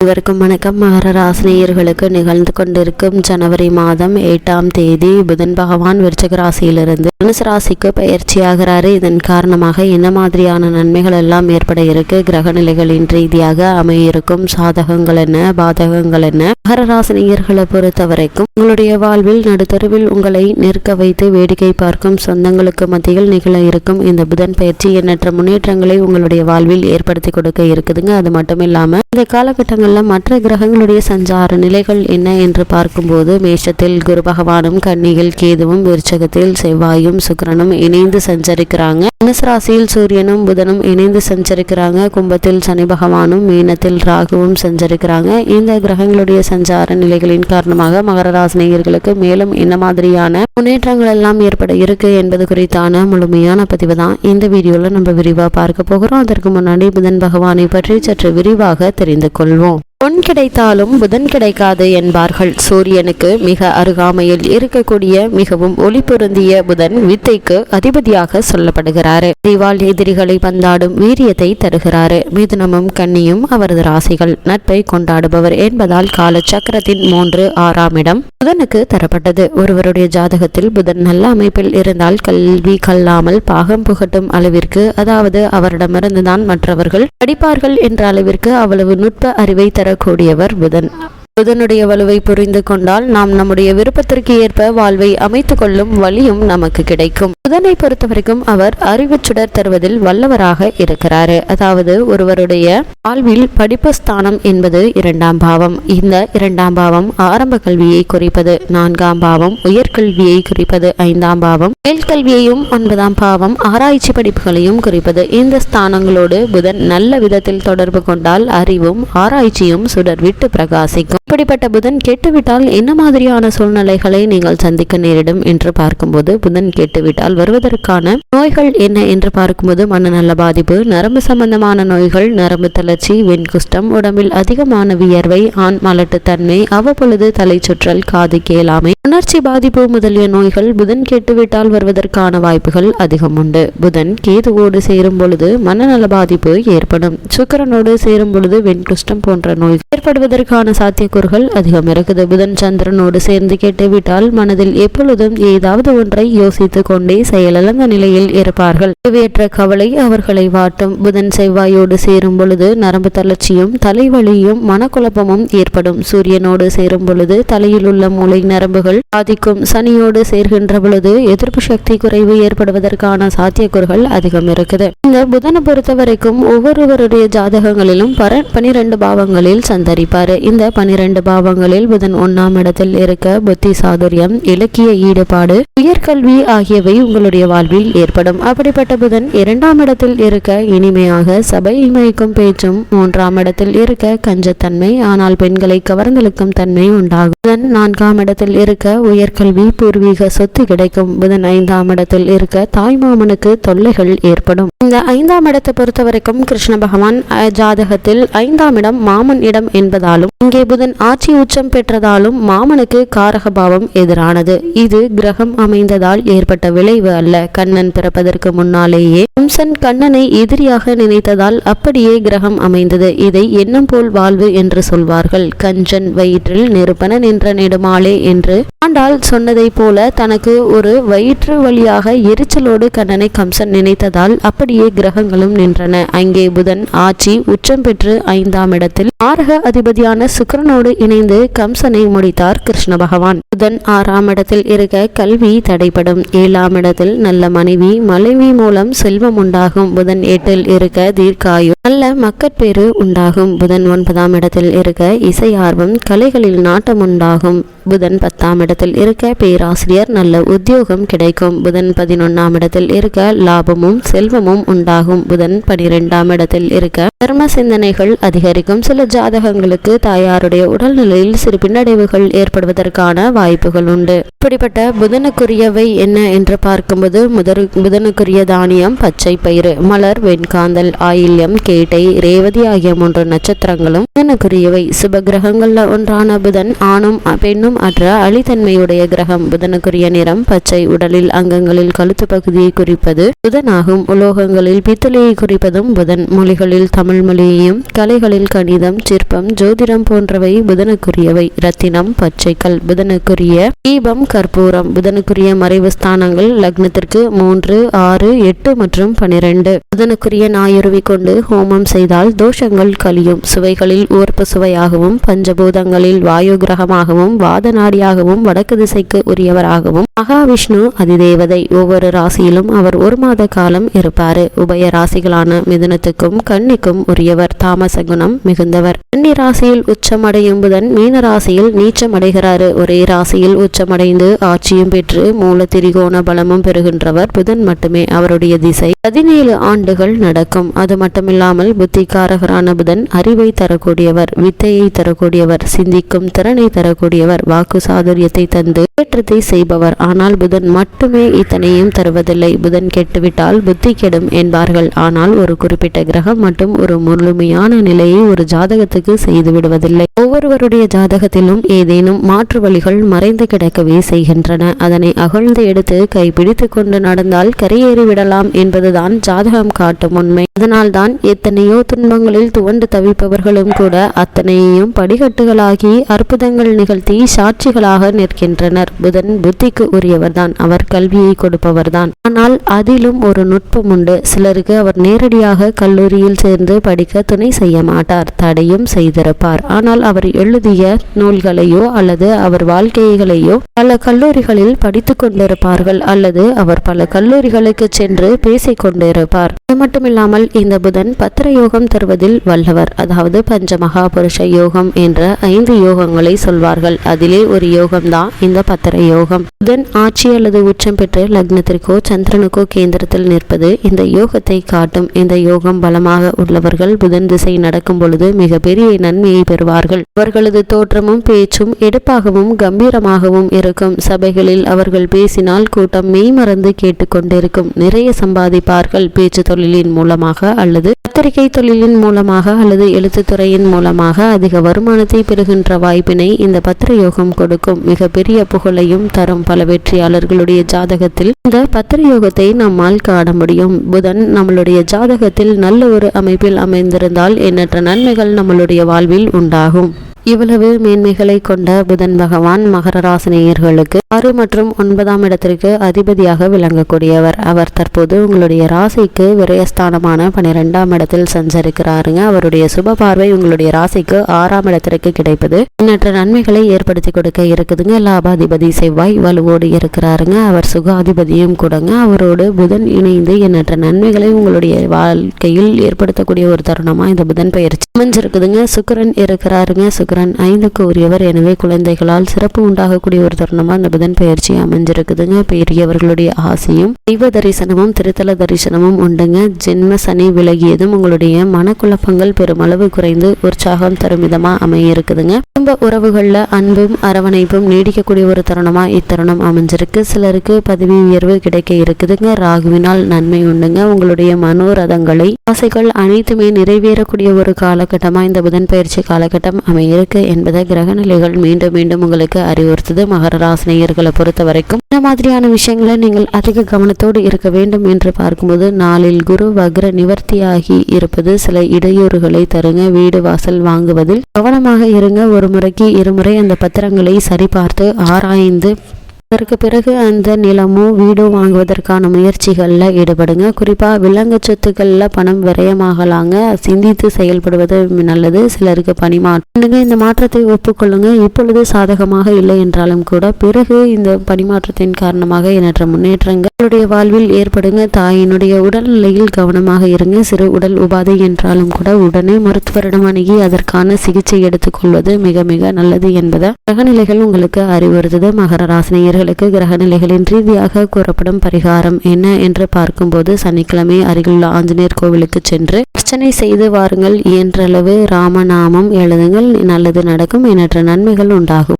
அனைவருக்கும் வணக்கம். மகர ராசினியர்களுக்கு நிகழ்ந்து கொண்டிருக்கும் ஜனவரி மாதம் எட்டாம் தேதி புதன் பகவான் விருச்சக ராசியிலிருந்து தனுசு ராசிக்கு பயிற்சியாகிறாரு இதன் காரணமாக என்ன மாதிரியான நன்மைகள் எல்லாம் ஏற்பட இருக்கு? கிரக நிலைகளின் ரீதியாக அமையிருக்கும் சாதகங்கள் என்ன? பாதகங்கள் என்ன? மகர ராசினியர்களை பொறுத்த வரைக்கும் உங்களுடைய வாழ்வில் நடுத்தருவில் உங்களை நிற்க வைத்து வேடிக்கை பார்க்கும் சொந்தங்களுக்கு மத்தியில் நிகழ இருக்கும் இந்த புதன் பயிற்சி எண்ணற்ற முன்னேற்றங்களை உங்களுடைய வாழ்வில் ஏற்படுத்தி கொடுக்க இருக்குதுங்க. அது மட்டும் இல்லாம இந்த காலகட்டங்களில் மற்ற கிரகங்களுடைய சஞ்சார நிலைகள் என்ன என்று பார்க்கும்போது மேஷத்தில் குரு பகவானும் கன்னியில் கேதுவும் விருச்சகத்தில் செவ்வாயும் சுக்கிரனும் இணைந்து சஞ்சரிக்கிறாங்க. தனுசு ராசியில் சூரியனும் புதனும் இணைந்து சஞ்சரிக்கிறாங்க. கும்பத்தில் சனி பகவானும் மீனத்தில் ராகுவும் சஞ்சரிக்கிறாங்க. இந்த கிரகங்களுடைய சஞ்சார நிலைகளின் காரணமாக மகர ராசினியர்களுக்கு மேலும் என்ன மாதிரியான முன்னேற்றங்கள் எல்லாம் ஏற்பட இருக்கு என்பது குறித்தான முழுமையான பதிவு தான் இந்த வீடியோல நம்ம விரிவா பார்க்க போகிறோம். அதற்கு முன்னாடி புதன் பகவானை பற்றி சற்று விரிவாக தெரிந்து கொள்வோம். பொன் கிடைத்தாலும் புதன் கிடைக்காது என்பார்கள். சூரியனுக்கு மிக அருகாமையில் இருக்கக்கூடிய மிகவும் ஒளி பொருந்திய புதன் வித்தைக்கு அதிபதியாக சொல்லப்படுகிறாரு. திவால் எதிரிகளை பந்தாடும் வீரியத்தை தருகிறாரு. மிதுனமும் கன்னியும் அவரது ராசிகள். நட்பை கொண்டாடுபவர் என்பதால் கால சக்கரத்தின் மூன்று ஆறாம் இடம் புதனுக்கு தரப்பட்டது. ஒருவருடைய ஜாதகத்தில் புதன் நல்ல அமைப்பில் இருந்தால் கல்வி கல்லாமல் பாகம் புகட்டும் அளவிற்கு அதாவது அவரிடமிருந்துதான் மற்றவர்கள் படிப்பார்கள் என்ற அளவிற்கு அவ்வளவு நுட்ப அறிவை தரக்கூடியவர் புதன். புதனுடைய வலுவை புரிந்து கொண்டால் நாம் நம்முடைய விருப்பத்திற்கு ஏற்ப வாழ்வை அமைத்துக் கொள்ளும் வழியும் நமக்கு கிடைக்கும். புதனை பொறுத்தவரைக்கும் அவர் அறிவு சுடர் தருவதில் வல்லவராக இருக்கிறாரு. அதாவது ஒருவருடைய வாழ்வில் படிப்பு ஸ்தானம் என்பது இரண்டாம் பாவம். இந்த இரண்டாம் பாவம் ஆரம்ப கல்வியை குறிப்பது நான்காம் பாவம் உயர்கல்வியை குறிப்பது ஐந்தாம் பாவம் மேல்கல்வியையும் ஒன்பதாம் பாவம் ஆராய்ச்சி படிப்புகளையும் குறிப்பது. இந்த ஸ்தானங்களோடு புதன் நல்ல விதத்தில் தொடர்பு கொண்டால் அறிவும் ஆராய்ச்சியும் சுடர்விட்டு பிரகாசிக்கும். இப்படிப்பட்ட புதன் கெட்டுவிட்டால் என்ன மாதிரியான சூழ்நிலைகளை நீங்கள் சந்திக்க நேரிடும் என்று பார்க்கும்போது புதன் கேட்டுவிட்டால் வருவதற்கான நோய்கள் என்ன என்று பார்க்கும்போது மனநல பாதிப்பு நரம்பு சம்பந்தமான நோய்கள் நரம்பு தளர்ச்சி வெண்குஷ்டம் உடம்பில் அதிகமான வியர்வை ஆண் மலட்டுத்தன்மை அவ்வப்பொழுது தலை சுற்றல் காது கேளாமை உணர்ச்சி பாதிப்பு முதலிய நோய்கள் புதன் கெட்டுவிட்டால் வருவதற்கான வாய்ப்புகள் அதிகம் உண்டு. புதன் கேதுவோடு சேரும் பொழுது மனநல பாதிப்பு ஏற்படும். சுக்கரனோடு சேரும் பொழுது வெண்குஷ்டம் போன்ற நோய் ஏற்படுவதற்கான சாத்திய சாத்தியக்கூறுகள் அதிகம் இருக்குது. புதன் சந்திரனோடு சேர்ந்து கேட்டுவிட்டால் மனதில் எப்பொழுதும் ஏதாவது ஒன்றை யோசித்துக் கொண்டே செயலிழந்த நிலையில் இருப்பார்கள். தேவையற்ற கவலை அவர்களை வாட்டும். புதன் செவ்வாயோடு சேரும் பொழுது நரம்பு தளர்ச்சியும் தலைவலியும் மனக்குழப்பமும் ஏற்படும். சூரியனோடு சேரும் பொழுது தலையில் உள்ள மூளை நரம்புகள் பாதிக்கும். சனியோடு சேர்கின்ற பொழுது எதிர்ப்பு சக்தி குறைவு ஏற்படுவதற்கான சாத்தியக்கூறுகள் அதிகம் இருக்குது. இந்த புதனை பொறுத்த வரைக்கும் ஒவ்வொருவருடைய ஜாதகங்களிலும் பர பனிரெண்டு பாவங்களில் சந்தரிப்பார். இந்த பனிரெண்டு பாவங்களில் புதன் ஒன்னாம் இடத்தில் இருக்க புத்தி சாதுரியம் இலக்கிய ஈடுபாடு உயர்கல்வி ஆகியவை உங்களுடைய வாழ்வில் ஏற்படும். அப்படிப்பட்ட புதன் இரண்டாம் இடத்தில் இருக்க இனிமையாக சபை இமைக்கும் பேச்சும் மூன்றாம் இடத்தில் இருக்க கஞ்சத்தன்மை ஆனால் பெண்களை கவர்ந்தெழுக்கும் தன்மை உண்டாகும். புதன் நான்காம் இடத்தில் இருக்க உயர்கல்வி பூர்வீக சொத்து கிடைக்கும். புதன் ஐந்தாம் இடத்தில் இருக்க தாய்மாமனுக்கு தொல்லைகள் ஏற்படும். இந்த ஐந்தாம் இடத்தை பொறுத்த வரைக்கும் கிருஷ்ண பகவான் ஜாதகத்தில் ஐந்தாம் இடம் மாமன் இடம் என்பதாலும் இங்கே புதன் ஆட்சி உச்சம் பெற்றதாலும் மாமனுக்கு காரகபாவம் எதிரானது. இது கிரகம் அமைந்ததால் ஏற்பட்ட விளைவு அல்ல. கண்ணன் பிறப்பதற்கு முன்னாலேயே கம்சன் கண்ணனை எதிரியாக நினைத்ததால் அப்படியே கிரகம் அமைந்தது. இதை எண்ணம் போல் வாழ்வு என்று சொல்வார்கள். கஞ்சன் வயிற்றில் நெருப்பன நின்ற நெடுமாலே என்று ஆண்டாள் சொன்னதைப் போல தனக்கு ஒரு வயிற்று வழியாக எரிச்சலோடு கண்ணனை கம்சன் நினைத்ததால் அப்படியே கிரகங்களும் நின்றன. அங்கே புதன் ஆட்சி உச்சம் பெற்று ஐந்தாம் இடத்தில் ஆரக அதிபதியான சுக்கிரனோடு இணைந்து கம்சனை முடித்தார் கிருஷ்ண பகவான். புதன் ஆறாம் இடத்தில் இருக்க கல்வி தடைப்படும் ஏழாம் இடத்தில் நல்ல மனைவி மனைவி மூலம் செல்வம் உண்டாகும். புதன் எட்டில் இருக்க தீர்க்காயு நல்ல மக்கட்பேறு உண்டாகும். புதன் ஒன்பதாம் இடத்தில் இருக்க இசை ஆர்வம் கலைகளில் நாட்டம் உண்டாகும். புதன் பத்தாம் இடத்தில் இருக்க பேராசிரியர் நல்ல உத்தியோகம் கிடைக்கும். புதன் பதினொன்னாம் இடத்தில் இருக்க லாபமும் செல்வமும் உண்டாகும். புதன் பனிரெண்டாம் இடத்தில் இருக்க தர்ம சிந்தனைகள் அதிகரிக்கும். சில ஜாதகங்களுக்கு தாயாருடைய உடல்நிலையில் சிறு பின்னடைவுகள் ஏற்படுவதற்கான வாய்ப்புகள் உண்டு. இப்படிப்பட்ட புதனுக்குரியவை என்ன என்று பார்க்கும்போது முதல் புதனுக்குரிய தானியம் பச்சை பயிறு மலர் வெண்காந்தல் ஆயில்யம் கேட்டை ரேவதி ஆகிய மூன்று நட்சத்திரங்களும் புதனுக்குரியவை. சுப கிரகங்களில் ஒன்றான புதன் ஆணும் பெண்ணும் அற்ற அழித்தன்மையுடைய கிரகம் புதனுக்குரிய நிறம் பச்சை உடலில் அங்கங்களில் கழுத்து பகுதியை குறிப்பது புதனாகும். உலோகங்களில் பித்தளையை குறிப்பதும் புதன். மொழிகளில் தமிழ் மொழியையும் கலைகளில் கணிதம் சிற்பம் ஜோதிடம் போன்றவை புதனுக்குரியவை. ரத்தினம் பச்சைக்கல் புதனுக்குரிய தீபம் கற்பூரம் புதனுக்குரிய மறைவு ஸ்தானங்கள் லக்னத்திற்கு மூன்று ஆறு எட்டு மற்றும் பனிரெண்டு. புதனுக்குரிய நாயுருவி கொண்டு ஹோமம் செய்தால் தோஷங்கள் கழியும். சுவைகளில் ஊர்ப்பு சுவையாகவும் பஞ்சபூதங்களில் வாயு கிரகமாகவும் வாத நாடியாகவும் வடக்கு திசைக்கு உரியவராகவும் மகாவிஷ்ணு அதிதேவதை. ஒவ்வொரு ராசியிலும் அவர் ஒரு மாத காலம் இருப்பார். உபய ராசிகளான மிதுனத்துக்கும் கன்னிக்கும் உரியவர் தாமச குணம் மிகுந்தவர். கன்னி ராசியில் உச்சமடையும் புதன் மீன ராசியில் நீச்சமடைகிறாரு. ஒரே ராசியில் உச்சமடைந்து ஆட்சியும் பெற்று மூல திரிகோண பலமும் பெறுகின்றவர் புதன் மட்டுமே அவருடைய திசை. பதினேழு ஆண்டுகள் நடக்கும். அது மட்டுமில்லாமல் புத்திகாரகரான புதன் அறிவை தரக்கூடியவர் வித்தையை தரக்கூடியவர் சிந்திக்கும் திறனை தரக்கூடியவர் வாக்கு சாதுரியத்தை தந்து ஏற்றத்தை செய்பவர். ஆனால் புதன் மட்டுமே இத்தனையும் தருவதில்லை. புதன் கெட்டுவிட்டால் புத்தி கெடும் என்பார்கள். ஆனால் ஒரு குறிப்பிட்ட கிரகம் மட்டும் ஒரு முழுமையான நிலையை ஒரு ஜாதகத்துக்கு செய்து விடுவதில்லை. ஒவ்வொருவருடைய ஜாதகத்திலும் ஏதேனும் மாற்று வழிகள் மறைந்து கிடக்கவே செய்கின்றன. அதனை அகழ்ந்து எடுத்து கைப்பிடித்து கொண்டு நடந்தால் கரையேறிவிடலாம் என்பதுதான் ஜாதகம் காட்டும் உண்மை. அதனால்தான் எத்தனையோ துன்பங்களில் துவண்டு தவிப்பவர்களும் கூட அத்தனையையும் படிக்கட்டுகளாகி அற்புதங்கள் நிகழ்த்தி சாட்சிகளாக நிற்கின்றனர். புதன் புத்திக்கு உரியவர்தான். அவர் கல்வியை கொடுப்பவர்தான். ஆனால் அதிலும் ஒரு நுட்பம் உண்டு. சிலருக்கு அவர் நேரடியாக கல்லூரியில் சேர்ந்து படிக்க துணை செய்ய மாட்டார். தடையும் செய்திருப்பார். ஆனால் அவர் எழுதிய நூல்களையோ அல்லது அவர் வாழ்க்கைகளையோ பல கல்லூரிகளில் படித்துக் கொண்டிருப்பார்கள். அல்லது அவர் பல கல்லூரிகளுக்கு சென்று பேசிக் கொண்டிருப்பார். அது மட்டுமில்லாமல் இந்த புதன் பத்திர யோகம் தருவதில் வல்லவர். அதாவது பஞ்ச மகாபுருஷ யோகம் என்ற ஐந்து யோகங்களை சொல்வார்கள். அதிலே ஒரு யோகம்தான் இந்த பத்திர யோகம். புதன் ஆட்சி அல்லது உச்சம் பெற்று லக்னத்திற்கோ சந்திரனுக்கோ கேந்திரத்தில் நிற்பது இந்த யோகத்தை காட்டும். இந்த யோகம் பலமாக உள்ளவர்கள் புதன் திசை நடக்கும் பொழுது மிகப்பெரிய நன்மையை பெறுவார்கள். அவர்களது தோற்றமும் பேச்சும் எடுப்பாகவும் கம்பீரமாகவும் இருக்கும். சபைகளில் அவர்கள் பேசினால் கூட்டம் மெய்மறந்து கேட்டுக்கொண்டிருக்கும். நிறைய சம்பாதிப்பார்கள் பேச்சு தொழிலின் மூலமாக அல்லது பத்திரிகை தொழிலின் மூலமாக அல்லது எழுத்துத்துறையின் மூலமாக அதிக வருமானத்தை பெறுகின்ற வாய்ப்பினை இந்த பத்திர யோகம் கொடுக்கும் மிக பெரிய புகழையும் தரும் பல வெற்றியாளர்களுடைய ஜாதகத்தில். இந்த பத்திர யோகத்தை நம்மால் காண முடியும். புதன் நம்மளுடைய ஜாதகத்தில் நல்ல ஒரு அமைப்பில் அமைந்திருந்தால் எண்ணற்ற நன்மைகள் நம்மளுடைய வாழ்வில் உண்டாகும். இவ்வளவு மேன்மைகளை கொண்ட புதன் பகவான் மகர ராசினியர்களுக்கு ஆறு மற்றும் ஒன்பதாம் இடத்திற்கு அதிபதியாக விளங்கக்கூடியவர். அவர் தற்போது உங்களுடைய ராசிக்கு விரயஸ்தானமான பனிரெண்டாம் இடத்தில் சஞ்சரிக்கிறாருங்க. அவருடைய சுப பார்வை உங்களுடைய ராசிக்கு ஆறாம் இடத்திற்கு கிடைப்பது. எண்ணற்ற நன்மைகளை ஏற்படுத்தி கொடுக்க இருக்குதுங்க. லாபாதிபதி செவ்வாய் வலுவோடு இருக்கிறாருங்க. அவர் சுகாதிபதியும் கூடங்க. அவரோடு புதன் இணைந்து எண்ணற்ற நன்மைகளை உங்களுடைய வாழ்க்கையில் ஏற்படுத்தக்கூடிய ஒரு தருணமா இந்த புதன் பயிற்சி அமைஞ்சிருக்குதுங்க. சுக்கரன் இருக்கிறாருங்க. சுக்கரன் ஐந்துக்கு உரியவர் எனவே குழந்தைகளால் சிறப்பு உண்டாகக்கூடிய ஒரு தருணமா இந்த புதன் பயிற்சி அமைஞ்சிருக்குதுங்க. பெரியவர்களுடைய ஆசையும் தெய்வ தரிசனமும் திருத்தல தரிசனமும் உண்டுங்க. ஜென்ம சனி விலகியதும் உங்களுடைய மனக்குழப்பங்கள் பெருமளவு குறைந்து உற்சாகம் தரும் விதமாக அமையிருக்குதுங்க. குடும்ப உறவுகளில் அன்பும் அரவணைப்பும் நீடிக்கக்கூடிய ஒரு தருணமா இத்தருணம் அமைஞ்சிருக்கு. சிலருக்கு பதவி உயர்வு கிடைக்க இருக்குதுங்க. ராகுவினால் நன்மை உண்டுங்க. உங்களுடைய மனோரதங்களை ஆசைகள் அனைத்துமே நிறைவேறக்கூடிய ஒரு காலகட்டமா இந்த புதன் பயிற்சி காலகட்டம் அமையிருக்கு. என்பதை கிரகநிலைகள் மீண்டும் மீண்டும் உங்களுக்கு அறிவுறுத்துது. மகர ராசினியர்களை பொறுத்த வரைக்கும் இந்த மாதிரியான விஷயங்களை நீங்கள் அதிக கவனத்தோடு இருக்க வேண்டும் என்று பார்க்கும்போது நாளில் குரு வக்ர நிவர்த்தியாகி இருப்பது சில இடையூறுகளை தருங்க. வீடு வாசல் வாங்குவதில் கவனமாக இருங்க. ஒரு முறைக்கு இருமுறை அந்த பத்திரங்களை சரிபார்த்து ஆராய்ந்து அதற்கு பிறகு அந்த நிலமோ வீடோ வாங்குவதற்கான முயற்சிகளில் ஈடுபடுங்க. குறிப்பாக விலங்கு சொத்துக்களில் பணம் விரயமாகலாங்க. சிந்தித்து செயல்படுவது நல்லது. சிலருக்கு பணிமாற்றம் இந்த மாற்றத்தை ஒப்புக்கொள்ளுங்க. இப்பொழுது சாதகமாக இல்லை என்றாலும் கூட பிறகு இந்த பணிமாற்றத்தின் காரணமாக எண்ணற்ற முன்னேற்றங்கள் உங்களுடைய வாழ்வில் ஏற்படுங்க. தாயினுடைய உடல்நிலையில் கவனமாக இருங்க. சிறு உடல் உபாதை என்றாலும் கூட உடனே மருத்துவரிடம் அணுகி அதற்கான சிகிச்சை எடுத்துக்கொள்வது மிக மிக நல்லது என்பதை கிரகநிலைகள் உங்களுக்கு அறிவுறுத்தது. மகர கிரக நிலைகளின் ரீதியாக கூறப்படும் பரிகாரம் என்ன என்று பார்க்கும்போது சனிக்கிழமை அருகிலுள்ள ஆஞ்சநேயர் கோவிலுக்கு சென்று அர்ச்சனை செய்து வாருங்கள். இயன்றளவு ராமநாமம் எழுதுங்கள். நல்லது நடக்கும். எண்ணற்ற நன்மைகள் உண்டாகும்.